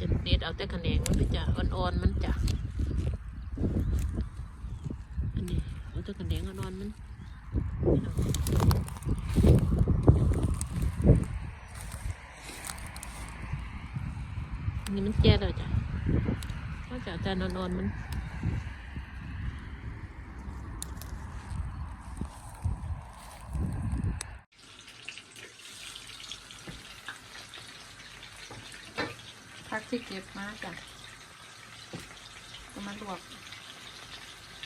จะเด็ดเอาแต่คะแนนงมันจ้ะอ่อนๆมันจ้ะอันนี้เอาแต่คะแนนงอ่อนๆมันอันนี้มันแก่แล้วจ้ะก็จะเอาแต่อ่อนๆมัน ที่เก็บมาจ้ะก็มาลวก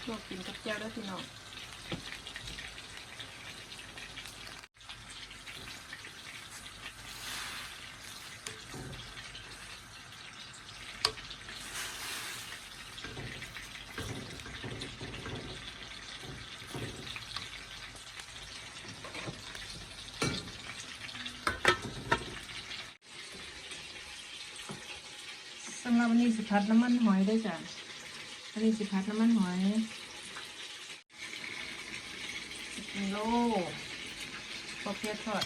ลวกกินกับแก้วด้วยพี่น้อง สำหรับวันนี้สิพัดน้ำมันหอยได้จ้ะวันนี้สิพัดน้ำมันหอยกิโลพอเพียทอด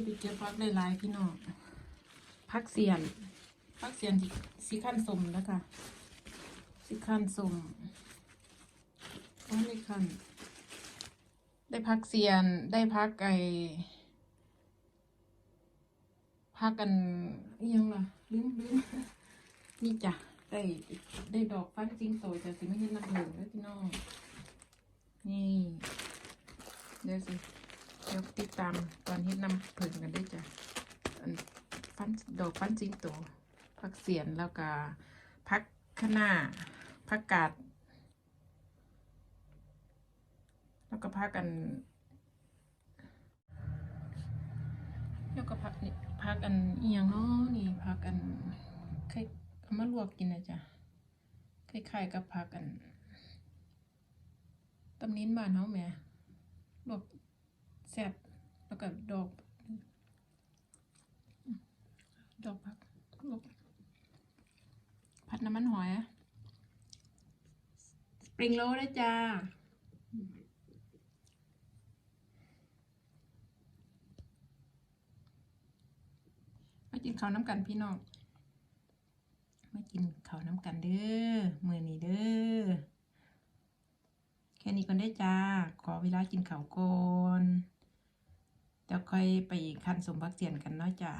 ไม่ได้ไปเก็บพักหลายๆพี่น้องพักเสียนพักเสียนที่สีขั้นสมแล้วค่ะสีขั้นสมต้องได้ขั้นได้พักเสียนได้พักไอพักกันอิหยังล่ะลืมลืมนี่จ้ะได้ได้ดอกฟันจริงโตแต่สิไม่เห็นนักเหลืองแล้วพี่น้องนี่เดี๋ยวสิ เดี๋ยวติดตามตอนเฮ็ดน้ำผึ้งกันด้วยจ้ะฟันดอกฟันจิงโตผักเสียนแล้วก็พักขนาพักกาด แล้วก็พักกัน แล้วก็พักนี่พักอันเอียงเนาะนี่พักอันคล้ายเอามาลวกกินนะจ๊ะคล้ายๆกับพักอันตำนิ้นบ้านเฮาแม่ลวก แซ่บแล้วก็ดอก ดอกผักลวกผัดน้ำมันหอยสปริงโรลด้วยจ้ามากินข้าวน้ำกันพี่น้องมากินข้าวน้ำกันเด้อมือนี้เด้อแค่นี้ก่อนได้อจ้า ขอเวลากินข้าวก่อน แล้วค่อยไปขั้นสมพักเสียนกันเนาะจ้า